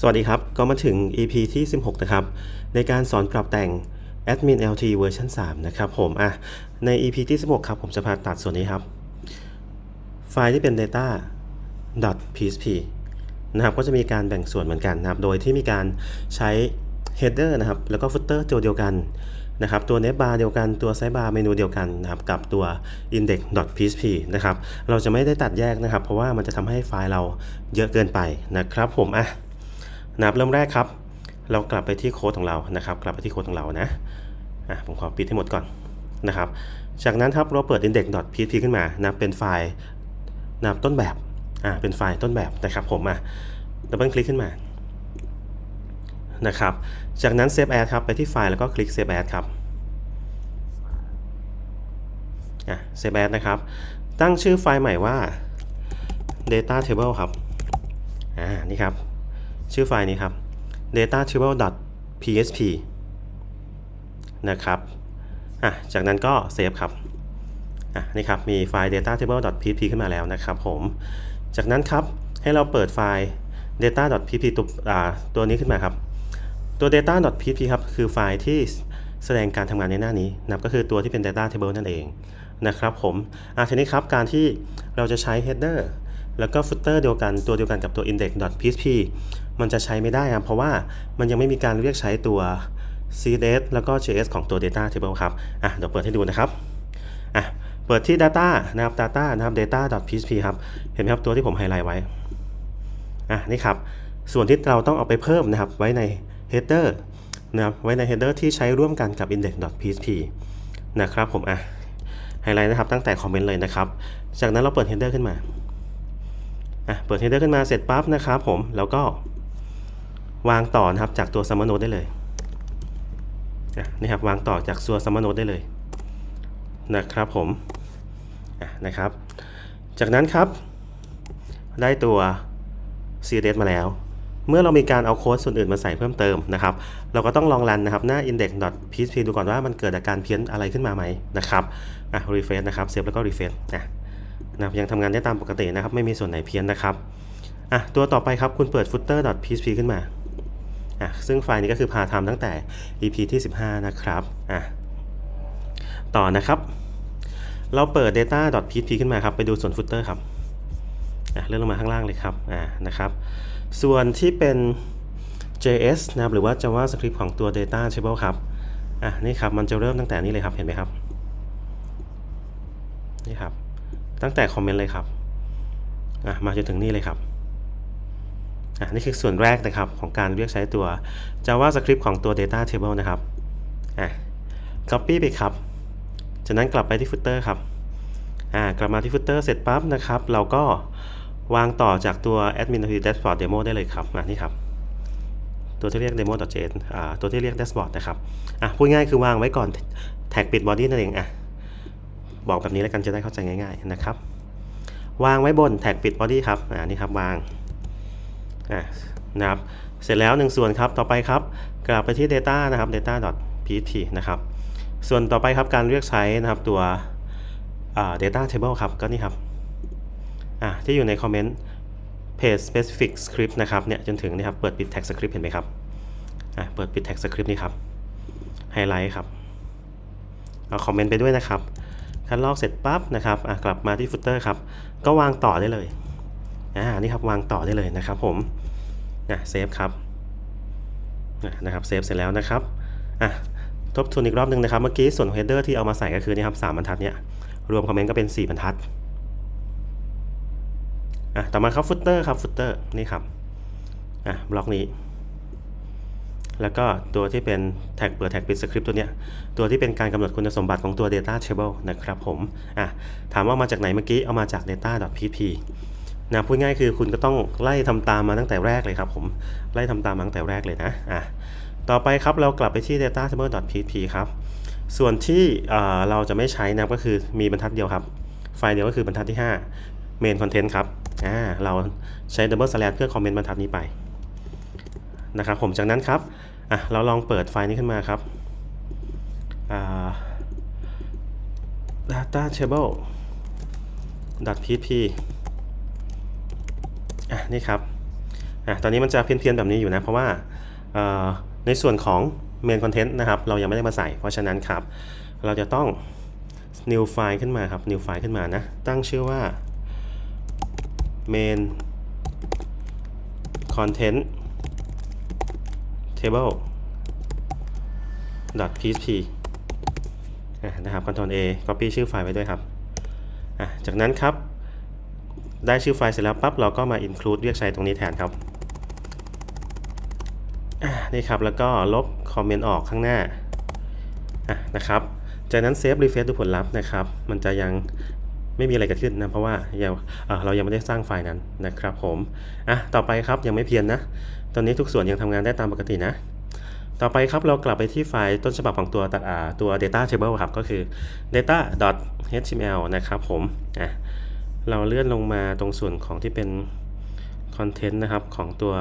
สวัสดีครับ ก็มาถึง EP ที่ 16 นะครับ ในการสอนปรับแต่ง Admin LT เวอร์ชัน3นะครับผมอะใน EP ที่ 16 ครับ ผมจะพาตัดส่วนนี้ครับ ไฟล์ที่เป็น data .php นะครับ ก็จะมีการแบ่งส่วนเหมือนกันนะครับ โดยที่มีการใช้ header นะครับ แล้วก็ footer ตัวเดียวกันนะครับ ตัว navbar เดียวกัน ตัว sidebar เมนูเดียวกันนะครับ กับตัว index.php นะครับ เราจะไม่ได้ตัดแยกนะครับ เพราะว่ามันจะทำให้ไฟล์เราเยอะเกินไปนะครับผมอะ นะครับเริ่มแรกครับ เรากลับไปที่โค้ดของเรานะครับ กลับไปที่โค้ดของเรานะอะผมขอปิดให้หมดก่อนนะครับ จากนั้นครับเราเปิด index.php ขึ้นมานะเป็นไฟล์นะครับต้นแบบอ่าเป็นไฟล์ต้นแบบนะครับผมอะดับเบิลคลิกขึ้นมานะครับ จากนั้น save as ครับไปที่ไฟล์แล้วก็คลิก save as ครับอะ save as นะครับ ตั้งชื่อไฟล์ใหม่ว่า data table ครับอ่านี่ครับ ชื่อไฟล์นี้ครับ data table.php นะครับอะจากนั้นก็เซฟครับอะนี่ครับ มีไฟล์ data table.php ขึ้นมาแล้วนะครับผม จากนั้นครับ ให้เราเปิดไฟล์ data.php ตัวตัวนี้ขึ้นมาครับ ตัว data.php ครับ คือไฟล์ที่แสดงการทำงานในหน้านี้นับก็คือตัวที่เป็น data table นั่นเองนะครับผมอะทีนี้ครับ การที่เราจะใช้ header แล้วก็ footer เดียวกันตัวเดียวกันกับตัว index.php มันจะใช้ไม่ได้ครับเพราะว่ามันยังไม่มีการเรียกใช้ตัว CSS แล้วก็ JS ของตัว data table ครับอะเดี๋ยวเปิดให้ดูนะครับอะเปิดที่ data นะครับ data นะครับ data.php ครับเห็นไหมครับตัวที่ผมไฮไลท์ไว้อะนี่ครับส่วนที่เราต้องเอาไปเพิ่มนะครับไว้ใน header นะครับไว้ใน header ที่ใช้ร่วมกันกับ index.php นะครับผมอะไฮไลท์นะครับตั้งแต่คอมเมนต์เลยนะครับ จากนั้นเราเปิด header ขึ้นมา อะเปิด header ขึ้นมาเสร็จปั๊บนะครับผมแล้วก็วางต่อนะครับจากตัว summer node ได้เลยอะนี่ครับวางต่อจากตัว summer node ได้เลยนะครับผมะนะครับ จากนั้นครับ ได้ตัว CSS มาแล้ว เมื่อเรามีการเอาโค้ดส่วนอื่นมาใส่เพิ่มเติมนะครับ เราก็ต้องลองรันนะครับหน้า index.php ดูก่อนว่ามันเกิดอาการเพี้ยนอะไรขึ้นมาไหมนะครับอะ refresh นะครับเซฟแล้วก็ refresh อะ นะครับยังทำงานได้ตามปกตินะครับ ไม่มีส่วนไหนเพี้ยนนะครับอะตัวต่อไปครับคุณเปิด footer.php ขึ้นมาอะซึ่งไฟล์นี้ก็คือพาทำตั้งแต่ EP ที่ 15 นะครับอะต่อนะครับ เราเปิด data.php ขึ้นมาครับ ไปดูส่วน footer ครับอะเลื่อนลงมาข้างล่างเลยครับอ่านะครับส่วนที่เป็น JS นะครับหรือว่า JavaScript ของตัว data table ครับอะนี่ครับ มันจะเริ่มตั้งแต่นี้เลยครับ เห็นไหมครับ นี่ครับ ตั้งแต่คอมเมนต์เลยครับอะมาจนถึงนี่เลยครับอะนี่คือส่วนแรกนะครับของการเรียกใช้ตัว JavaScript ของตัว Data Table นะครับอะ Copy ไปครับ จากนั้นกลับไปที่ Footer ครับอ่ากลับมาที่ Footer เสร็จปั๊บนะครับ เราก็วางต่อจากตัว Admin Dashboard Demo ได้เลยครับอะนี่ครับ ตัวที่เรียก demo.js อ่าตัวที่เรียก dashboard นะครับอะพูดง่ายคือวางไว้ก่อนแท็กปิด body นั่นเองอะ บอกแบบนี้แล้วกันจะได้เข้าใจง่าย ๆนะครับ วางไว้บนแท็กปิด body ครับอ่านี่ครับวางอะนะครับเสร็จแล้วหนึ่งส่วนครับต่อไปครับ กลับไปที่ data นะครับ data.php นะครับส่วนต่อไปครับการเรียกใช้นะครับตัวอ่า data table ครับก็นี่ครับอะที่อยู่ในคอมเมนต์ page specific script นะครับเนี่ยจนถึงนี่ครับเปิดปิด tag script เห็นไหมครับอะเปิดปิด tag script นี่ครับไฮไลท์ครับเอาคอมเมนต์ไปด้วยนะครับ คัดลอกเสร็จปั๊บนะครับกลับมาที่ footer ครับ ก็วางต่อได้เลยอ่านี่ครับวางต่อได้เลยนะครับผมนะเซฟครับนะครับเซฟเสร็จแล้วนะครับอะทบทวนอีกรอบหนึ่งนะครับ เมื่อกี้ส่วน header ที่เอามาใส่ก็คือนี่ครับสามบรรทัดเนี่ยรวมคอมเมนต์ก็เป็น 4 บรรทัดอะต่อมาครับ footer ครับ footer นี่ครับอะบล็อกนี้ แล้วก็ตัวที่เป็นแท็กเปิดแท็กปิดสคริปต์ตัวเนี้ยตัวที่เป็นการกำหนดคุณสมบัติของตัว data table นะครับผมอะถามว่ามาจากไหนเมื่อกี้เอามาจาก data.pp นะพูดง่ายคือคุณก็ต้องไล่ทำตามมาตั้งแต่แรกเลยครับผมไล่ทำตามมาตั้งแต่แรกเลยนะอะต่อไปครับเรากลับไปที่ data table pp ครับ ส่วนที่เอ่อเราจะไม่ใช้นะก็คือมีบรรทัดเดียวครับ ไฟล์เดียวก็คือบรรทัดที่ 5 main content ครับอ่าเราใช้ double slash เพื่อคอมเมนต์บรรทัดนี้ไปนะครับผมจากนั้นครับ อะเราลองเปิดไฟล์นี้ขึ้นมาครับอ่า data table .php อะนี่ครับอะตอนนี้มันจะเพี้ยนๆแบบนี้อยู่นะ เพราะว่าในส่วนของ main content นะครับ เรายังไม่ได้มาใส่ เพราะฉะนั้นครับ เราจะต้อง new file ขึ้นมาครับ new file ขึ้นมานะ ตั้งชื่อว่า main content table .php อะนะครับ Ctrl A copy ชื่อไฟล์ไว้ด้วยครับ จากนั้นครับ ได้ชื่อไฟล์เสร็จแล้วปั๊บเราก็มา include เรียกใช้ตรงนี้แทนครับนี่ครับ แล้วก็ลบคอมเมนต์ออกข้างหน้าะนะครับ จากนั้นเซฟรีเฟซดูผลลัพธ์นะครับ มันจะยังไม่มีอะไรเกิดขึ้นนะเพราะว่าเอ่อเรายังไม่ได้สร้างไฟล์นั้นนะครับผมอะต่อไปครับยังไม่เพียนนะ ตอนนี้ทุกส่วนยังทำงานได้ตามปกตินะ ต่อไปครับเรากลับไปที่ไฟล์ต้นฉบับของตัวตัดตัว data table ครับ ก็คือ data.html นะครับผมอะเราเลื่อนลงมาตรงส่วนของที่เป็น content นะครับของตัว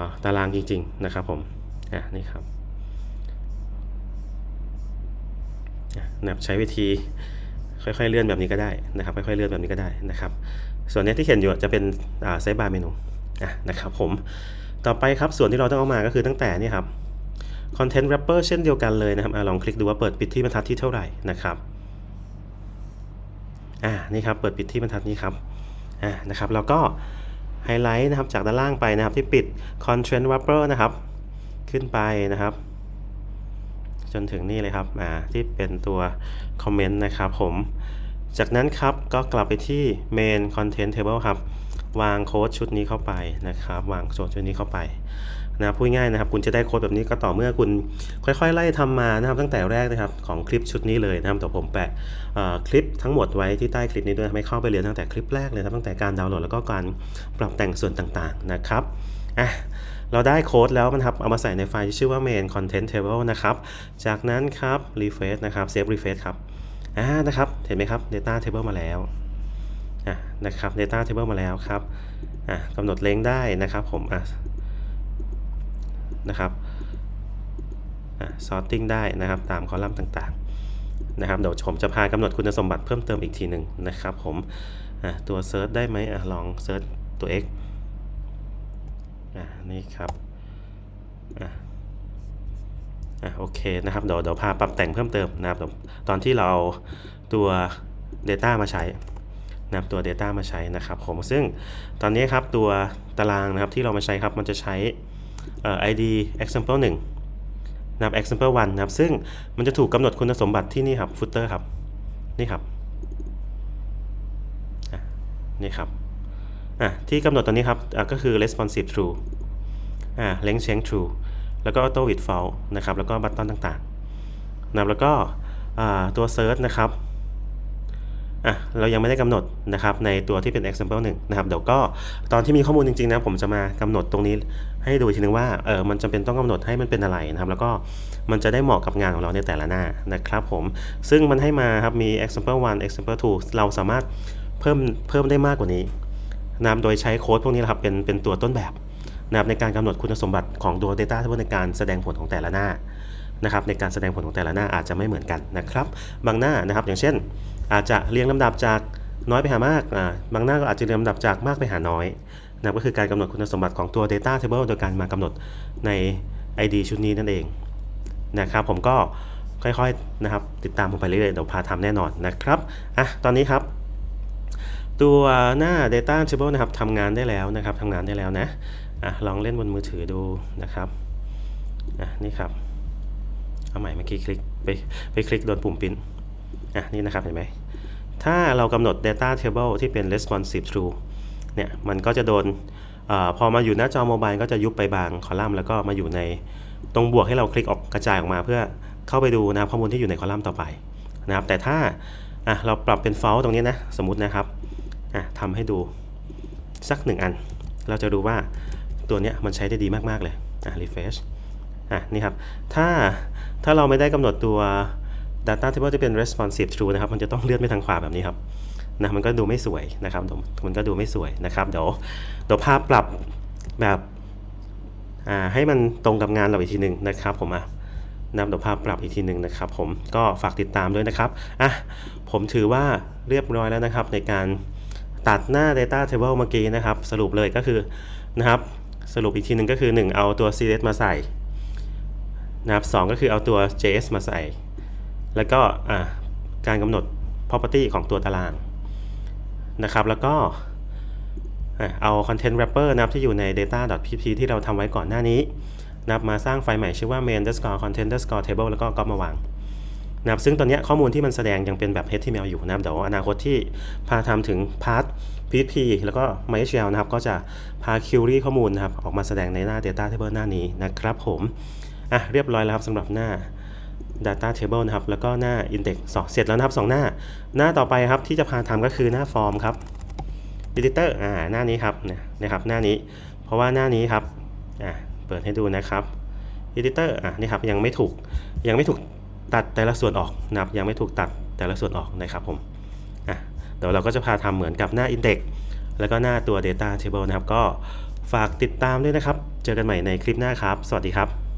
าตารางจริง ๆ นะครับผมอะนี่ครับนะครับใช้วิธีค่อยๆเลื่อนแบบนี้ก็ได้นะครับค่อยๆเลื่อนแบบนี้ก็ได้นะครับ ส่วนนี้ที่เขียนอยู่จะเป็นอ่าไซบาร์เมนู นะครับผมต่อไปครับส่วนที่เราต้องเอามาก็คือตั้งแต่นี่ครับ Content Wrapper เช่นเดียวกันเลยนะครับอลองคลิกดูว่าเปิดปิดที่บรรทัดที่เท่าไหร่นะครับอ่านี่ครับเปิดปิดที่บรรทัดนี้ครับอ่านะครับแล้วก็ไฮไลท์นะครับจากด้านล่างไปนะครับที่ปิด Content Wrapper นะครับขึ้นไปนะครับ จนถึงนี่เลยครับอ่าที่เป็นตัวคอมเมนต์นะครับผมจากนั้นครับก็กลับไปที่ Main Content Table ครับ วางโค้ดชุดนี้เข้าไปนะครับ วางโค้ดชุดนี้เข้าไปนะพูดง่ายนะครับ คุณจะได้โค้ดแบบนี้ก็ต่อเมื่อคุณค่อยๆ ไล่ทำมานะครับ ตั้งแต่แรกนะครับของคลิปชุดนี้เลยนะครับแต่ผมแปะคลิปทั้งหมดไว้ที่ใต้คลิปนี้ด้วยให้เข้าไปเรียนตั้งแต่คลิปแรกเลยนะตั้งแต่การดาวน์โหลดแล้วก็การปรับแต่งส่วนต่างๆนะครับอะเราได้โค้ดแล้วมันครับ เอามาใส่ในไฟล์ที่ชื่อว่า main content table นะครับ จากนั้นครับ refresh นะครับ save refresh ครับอ่านะครับ เห็นไหมครับ data table มาแล้ว นะครับ data table มาแล้วครับอะกำหนดเลงได้นะครับผมอะนะครับอะ sorting ได้นะครับตามคอลัมน์ต่างๆนะครับเดี๋ยวผมจะพากำหนดคุณสมบัติเพิ่มเติมอีกทีหนึ่งนะครับผมอะตัว search ได้ไหมอะลอง search ตัว x อะนี่ครับอะอะโอเคนะครับเดี๋ยวเดี๋ยวพาปรับแต่งเพิ่มเติมนะครับตอนที่เราเอาตัว data มาใช้ นะครับตัว Data มาใช้นะครับผมซึ่งตอนนี้ครับตัวตารางนะครับที่เรามาใช้ครับมันจะใช้ ID example 1นะครับ example 1นะครับซึ่งมันจะถูกกำหนดคุณสมบัติที่นี่ครับ footer ครับนี่ครับนี่ครับอะที่กำหนดตัวนี้ครับอะก็คือ responsive true อ่า length change true แล้วก็ auto with false นะครับแล้วก็บัตตอนต่างๆนะครับแล้วก็ตัว search นะครับ อะเรายังไม่ได้กำหนดนะครับในตัวที่เป็น example 1นะครับเดี๋ยวก็ตอนที่มีข้อมูลจริงๆนะผมจะมากำหนดตรงนี้ให้ดูอีกทีนึงว่าเออมันจำเป็นต้องกำหนดให้มันเป็นอะไรนะครับ แล้วก็มันจะได้เหมาะกับงานของเราในแต่ละหน้านะครับผมซึ่งมันให้มาครับมี example 1 example 2 เราสามารถเพิ่มเพิ่มได้มากกว่านี้นะโดยใช้โค้ดพวกนี้นะครับเป็นเป็นตัวต้นแบบนะครับในการกำหนดคุณสมบัติของตัว data ที่ในการแสดงผลของแต่ละหน้านะครับในการแสดงผลของแต่ละหน้าอาจจะไม่เหมือนกันนะครับ บางหน้านะครับอย่างเช่น อาจจะเรียงลำดับจากน้อยไปหามากอ่าบางหน้าก็อาจจะเรียงลำดับจากมากไปหาน้อยนะก็คือการกำหนดคุณสมบัติของตัว data table โดยการมากำหนดใน ID ชุดนี้นั่นเองนะครับผมก็ค่อยๆนะครับติดตามผมไปเรื่อยๆเดี๋ยวพาทำแน่นอนนะครับอะตอนนี้ครับ ตัวหน้า data table นะครับทำงานได้แล้วนะครับทำงานได้แล้วนะอะลองเล่นบนมือถือดูนะครับอะนี่ครับเอาใหม่เมื่อกี้คลิกไปไปคลิกโดนปุ่มปิ้น อะนี่นะครับเห็นไหมถ้าเรากำหนด data table ที่เป็น responsive true เนี่ยมันก็จะโดนอพอมาอยู่หน้าจอโมบายก็จะยุบไปบางคอลัมน์แล้วก็มาอยู่ในตรงบวกให้เราคลิกออกกระจายออกมา เพื่อเข้าไปดูนะข้อมูลที่อยู่ในคอลัมน์ต่อไปนะครับ แต่ถ้าอะเราปรับเป็น false ตรงนี้นะสมมตินะครับอะทำให้ดูสักหนึ่งอัน เราจะดูว่าตัวเนี้ยมันใช้ได้ดีมาก ๆ เลยอะ refresh อะนี่ครับถ้าถ้าเราไม่ได้กำหนดตัว data table ที่เป็น responsive true นะครับ มันจะต้องเลื่อนไปทางขวาแบบนี้ครับนะมันก็ดูไม่สวยนะครับมันก็ดูไม่สวยนะครับ เดี๋ยวเดี๋ยวภาพปรับแบบให้มันตรงกับงานเราอีกทีหนึ่งนะครับ ผมอะนำเดี๋ยวภาพปรับอีกทีหนึ่งนะครับ ผมก็ฝากติดตามด้วยนะครับอะผมถือว่าเรียบร้อยแล้วนะครับ ในการตัดหน้า data table เมื่อกี้นะครับ สรุปเลยก็คือนะครับสรุปอีกทีหนึ่งก็คือ 1 เอาตัว CSS มาใส่นะครับสองก็คือเอาตัว JS มาใส่ แล้วก็การกำหนด property ของตัวตารางนะครับ แล้วก็เอา content wrapper นะครับที่อยู่ใน data.pp ที่เราทำไว้ก่อนหน้านี้นะครับมาสร้างไฟล์ใหม่ชื่อว่า main underscore content underscore table แล้วก็ก๊อปมาวางนะครับซึ่งตอนนี้ข้อมูลที่มันแสดงยังเป็นแบบ HTML อยู่นะครับเดี๋ยวอนาคตที่พาทำถึงพาร์ท PHP แล้วก็ MySQL นะครับ ก็จะพา query ข้อมูลนะครับ ออกมาแสดงในหน้า Data Table หน้านี้นะครับผม อะ เรียบร้อยแล้วครับสำหรับหน้า Data Table นะครับ แล้วก็หน้า Index สองเสร็จแล้วนะครับสองหน้า หน้าต่อไปครับที่จะพาทำก็คือหน้า Form ครับ Editor อ่าหน้านี้ครับนี่ยนะครับหน้านี้ เพราะว่าหน้านี้ครับอะเปิดให้ดูนะครับ Editor อะนี่ครับยังไม่ถูกยังไม่ถูกตัดแต่ละส่วนออกนะครับ ยังไม่ถูกตัดแต่ละส่วนออกนะครับผมอะเดี๋ยวเราก็จะพาทำเหมือนกับหน้า Index แล้วก็หน้าตัว Data Table นะครับ ก็ฝากติดตามด้วยนะครับ เจอกันใหม่ในคลิปหน้าครับ สวัสดีครับ